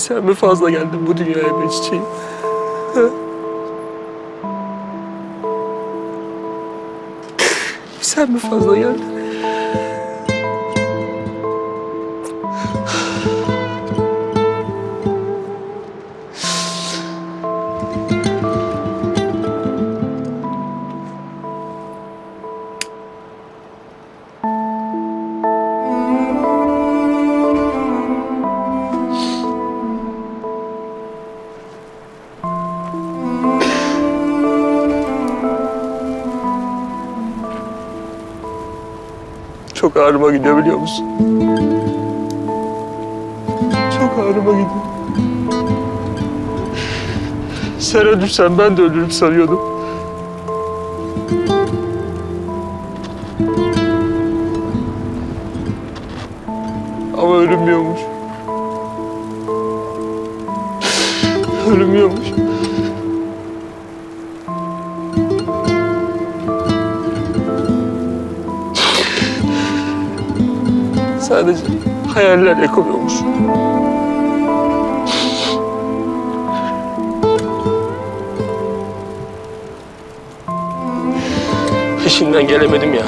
Sen mi fazla geldin bu dünyaya be çiçeğim? Ha? Sen mi fazla geldin? Çok ağrıma gidiyor biliyor musun? Çok ağrıma gidiyor. Sen ölürsen ben de ölürüm sanıyordum. Hayaller yakılıyormuş. Peşinden gelemedim ya.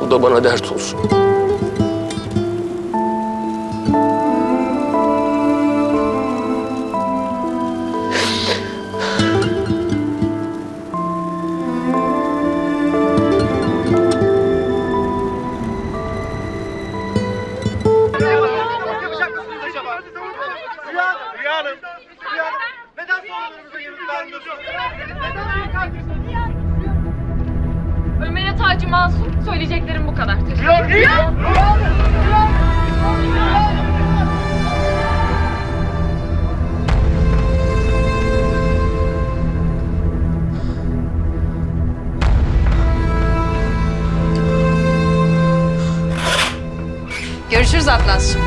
Bu da bana dert olsun. Ömer'e Taci Masum. Söyleyeceklerim bu kadar. Teşekkür Rüya! Görüşürüz Atlas'cığım.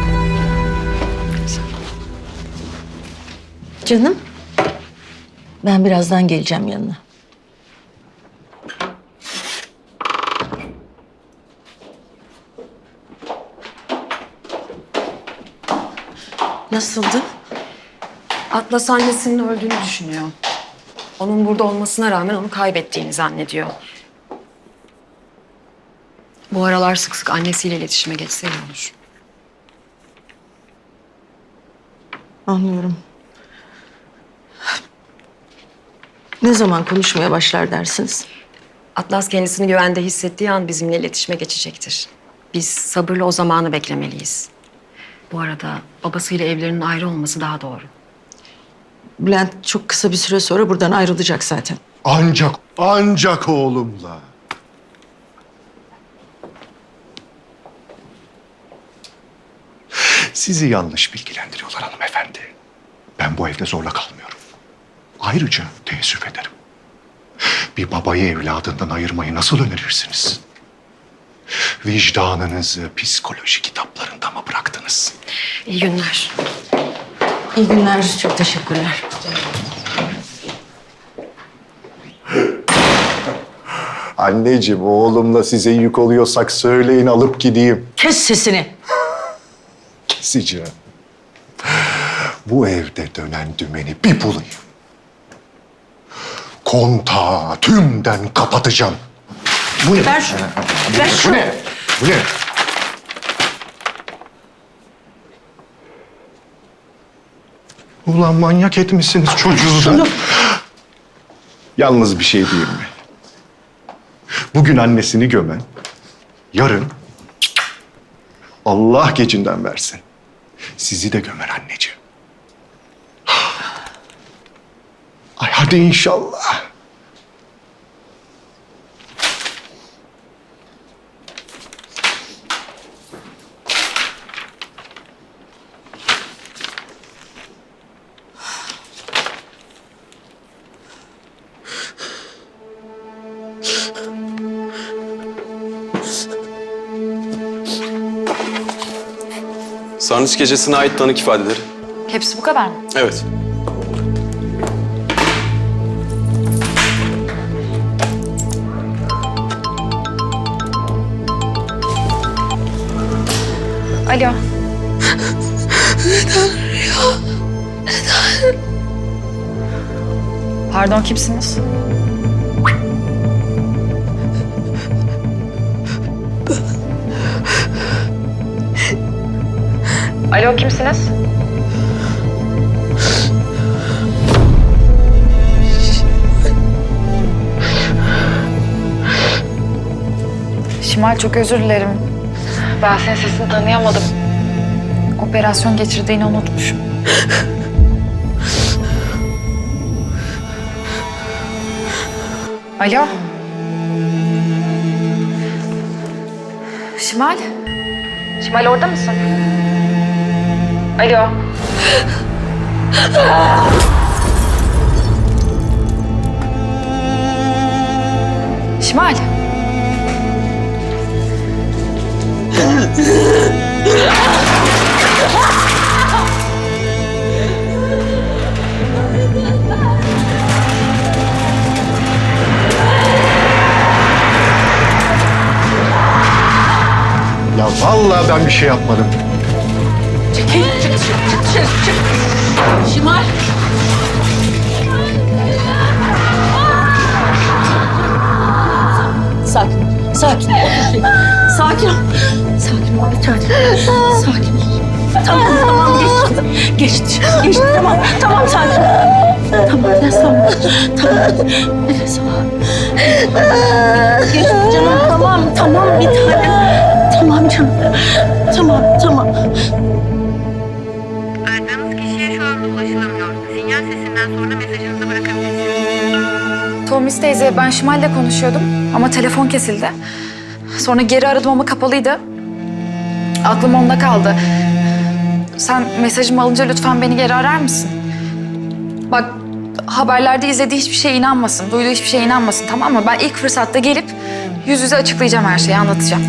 Canım, ben birazdan geleceğim yanına. Nasıldı? Atlas annesinin öldüğünü düşünüyor. Onun burada olmasına rağmen onu kaybettiğini zannediyor. Bu aralar sık sık annesiyle iletişime geçse iyi olur. Anlıyorum. Ne zaman konuşmaya başlar dersiniz? Atlas kendisini güvende hissettiği an bizimle iletişime geçecektir. Biz sabırla o zamanı beklemeliyiz. Bu arada babasıyla evlerinin ayrı olması daha doğru. Bülent çok kısa bir süre sonra buradan ayrılacak zaten. Ancak, ancak oğlumla. Sizi yanlış bilgilendiriyorlar hanımefendi. Ben bu evde zorla kalmıyorum. Ayrıca teessüf ederim. Bir babayı evladından ayırmayı nasıl önerirsiniz? Vicdanınızı psikoloji kitaplarında bıraktınız? İyi günler. İyi günler, çok teşekkürler. Anneciğim, oğlumla size yük oluyorsak söyleyin alıp gideyim. Kes sesini. Keseceğim. Bu evde dönen dümeni bir bulayım. Kontağı tümden kapatacağım. Bu ne? Ver. Ver Bu şunu. ne? Bu ne? Ulan manyak etmişsiniz çocuğu da. Yalnız bir şey diyeyim mi? Bugün annesini gömen, yarın Allah gecinden versin. Sizi de gömer anneciğim. Ay hadi inşallah. Sarnıç gecesine ait tanık ifadeleri. Hepsi bu kadar mı? Evet. Alo. Neden Rüya? Neden? Pardon kimsiniz? Alo kimsiniz? Şimal çok özür dilerim. Ben senin sesini tanıyamadım. Operasyon geçirdiğini unutmuşum. Alo. Şimal. Şimal orada mısın? Alo. Şimal. Ya vallahi ben bir şey yapmadım. Sakin, sakin. Otur şöyle. Sakin ol. Sakin ol bir tane. Sakin ol. Tamam, tamam geçti. Geçti, geçti. Tamam, tamam sakin ol. Tamam, nefes al. Tamam, nefes al. Geçti canım, tamam, tamam bir tane. Tamam canım. Tamam, tamam. Tomis teyze ben Şimal'le konuşuyordum ama telefon kesildi. Sonra geri aradım ama kapalıydı. Aklım onda kaldı. Sen mesajımı alınca lütfen beni geri arar mısın? Bak haberlerde izlediği hiçbir şeye inanmasın, duyduğu hiçbir şeye inanmasın tamam mı? Ben ilk fırsatta gelip yüz yüze açıklayacağım her şeyi, anlatacağım.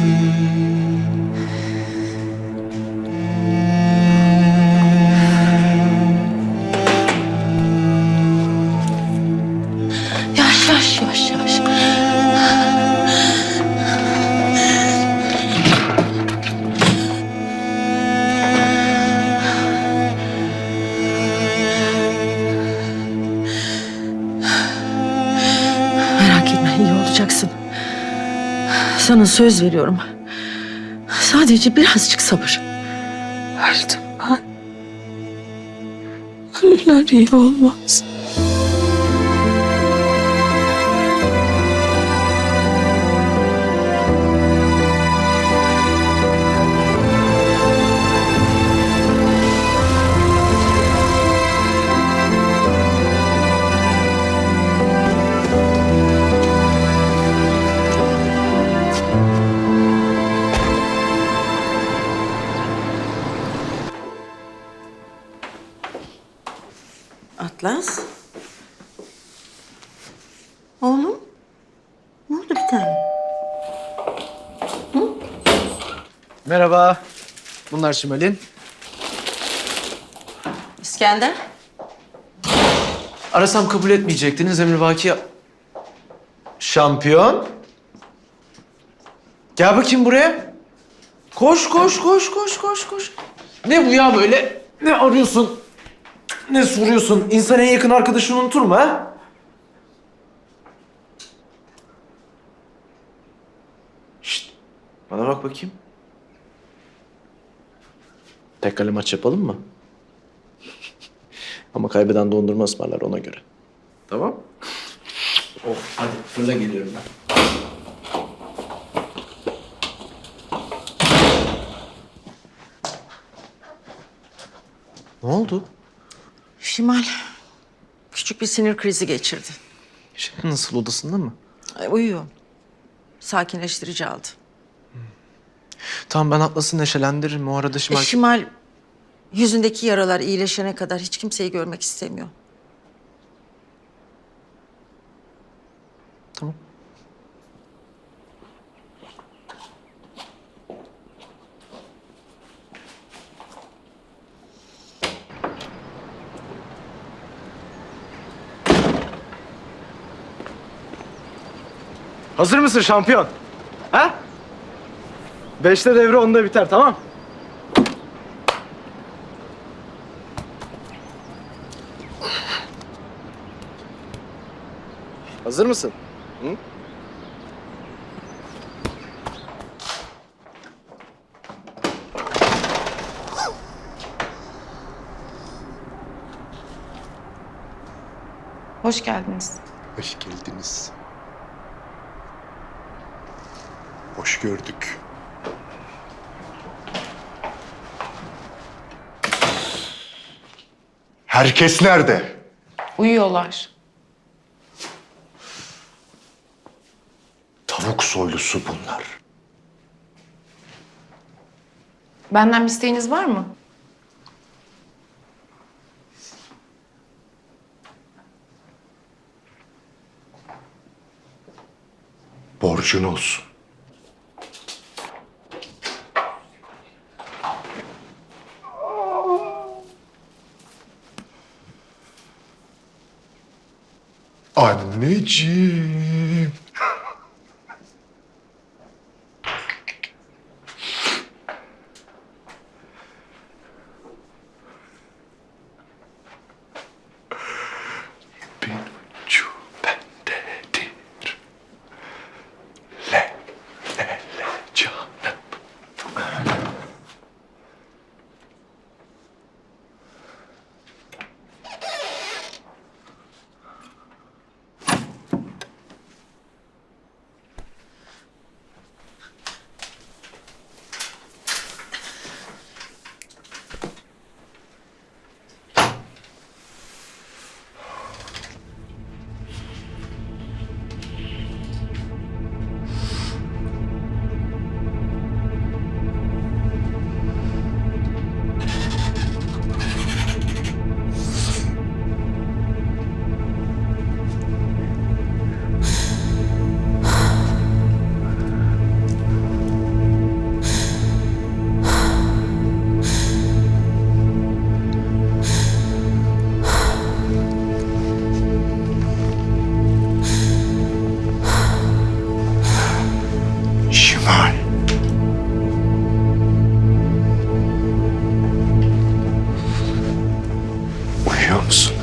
Söz veriyorum. Sadece birazcık sabır. Öldüm ben. Ölüler iyi olmaz. Bunlar Şimal'in. İskender. Arasam kabul etmeyecektiniz emrivaki. Şampiyon. Gel bakayım buraya. Koş, koş, koş, koş, koş, koş. Ne bu ya böyle? Ne arıyorsun? Ne soruyorsun? İnsan en yakın arkadaşını unutur mu ha? Şşt. Bana bak bakayım. Tekrarlı maç yapalım mı? Ama kaybeden dondurma ısmarlar ona göre. Tamam. Oh, hadi fırla geliyorum ben. Ne oldu? Şimal. Küçük bir sinir krizi geçirdi. Şimdi nasıl odasında mı? Ay, uyuyor. Sakinleştirici aldı. Tamam ben Atlas'ı neşelendiririm. O arada E, Şimal... Şimal yüzündeki yaralar iyileşene kadar hiç kimseyi görmek istemiyor. Tamam. Hazır mısın şampiyon? Ha? Beşte devre onda biter tamam? Hazır mısın? Hı? Hoş geldiniz. Hoş geldiniz. Hoş gördük. Herkes nerede? Uyuyorlar. Tavuk soylusu bunlar. Benden bir isteğiniz var mı? Borcun olsun. Anneciğim. Uyuyor musun?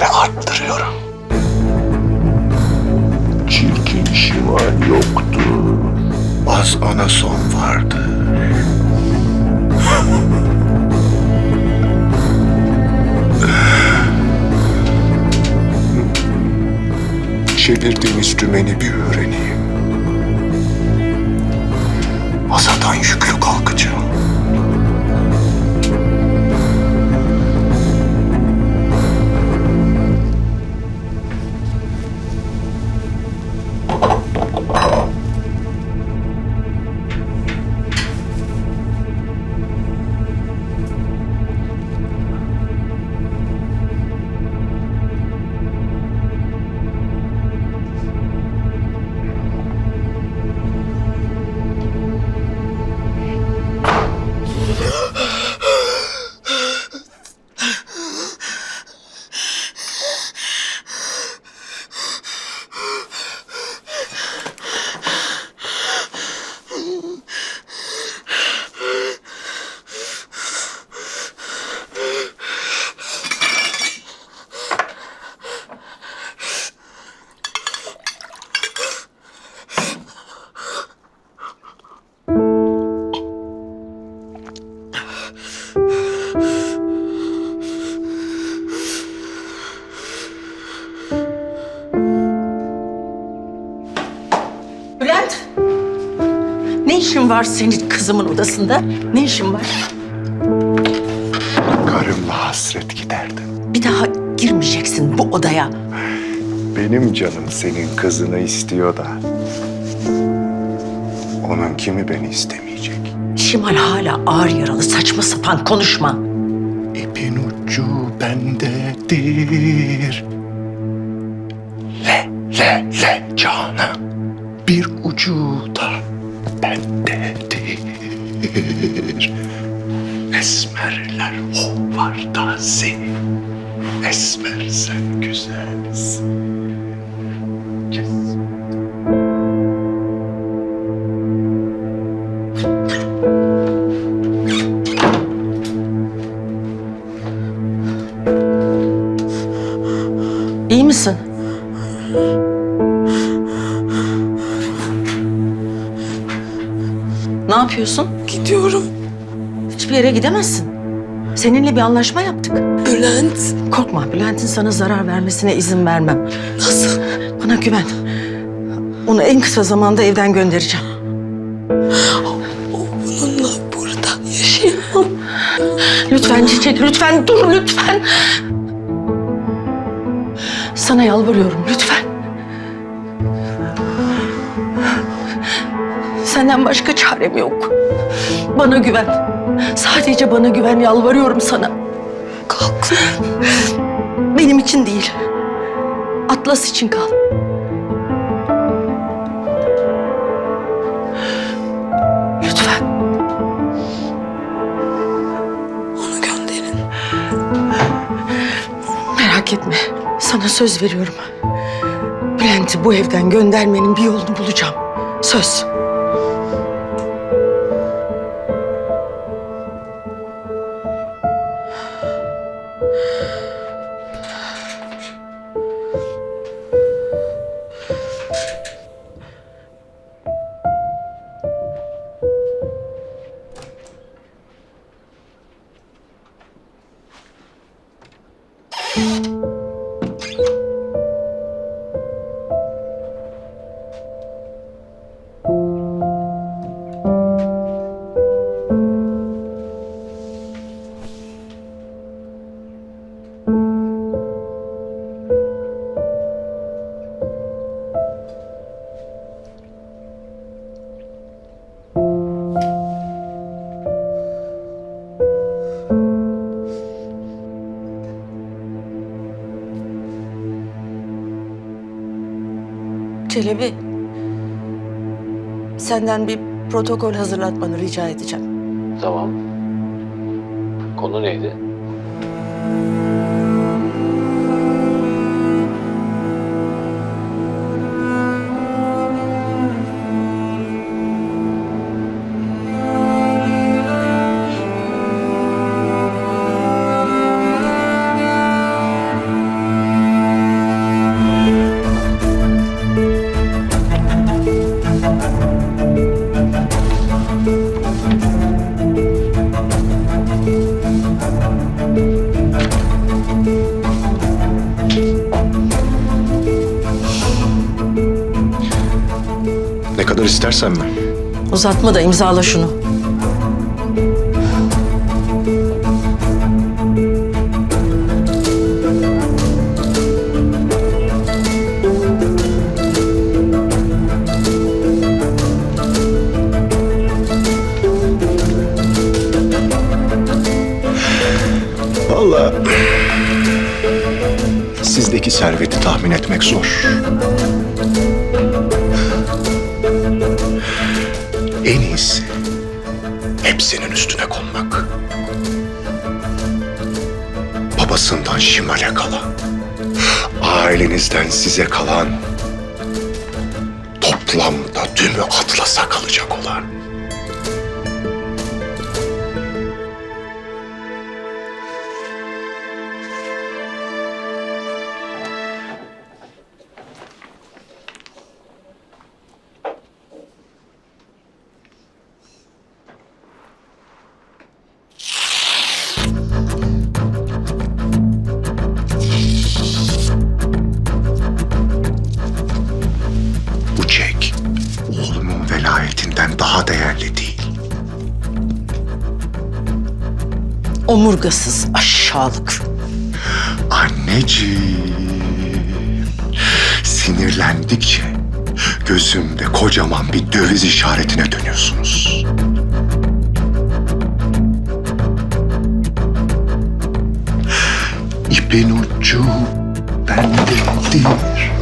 Ve arttırıyorum. Çirkin şimal yoktu. Az anason vardı. Çevirdiğiniz dümeni bir öğreneyim. Masadan yüklü kalkacağım. İşin var senin kızımın odasında? Ne işin var? Karımla hasret giderdim. Bir daha girmeyeceksin bu odaya. Benim canım senin kızını istiyor da. Onun kimi beni istemeyecek? Şimal hala ağır yaralı saçma sapan konuşma. İpin ucu bendedir. Le le le canım. Bir ucu bendedir. Esmerler hovarda seni. Esmer sen güzelsin. Yapıyorsun? Gidiyorum. Hiçbir yere gidemezsin. Seninle bir anlaşma yaptık. Bülent. Korkma, Bülent'in sana zarar vermesine izin vermem. Nasıl? Bana güven. Onu en kısa zamanda evden göndereceğim. Onunla burada yaşayamam. Lütfen Çiçek, lütfen dur lütfen. Sana yalvarıyorum lütfen. Senden başka çarem yok. Bana güven. Sadece bana güven yalvarıyorum sana. Kalk. Benim için değil. Atlas için kal. Lütfen. Onu gönderin. Merak etme. Sana söz veriyorum. Bülent'i bu evden göndermenin bir yolunu bulacağım. Söz. Música Senden bir protokol hazırlatmanı rica edeceğim. Tamam. Konu neydi? Ne kadar istersen mi? Uzatma da imzala şunu. Vallahi sizdeki serveti tahmin etmek zor. Hepsinin üstüne konmak. Babasından şimale kalan, ailenizden size kalan, toplamda tümü Atlas'a kalacak olan. Omurgasız aşağılık. Anneciğim, sinirlendikçe gözümde kocaman bir döviz işaretine dönüyorsunuz. İpin ucu bendedir.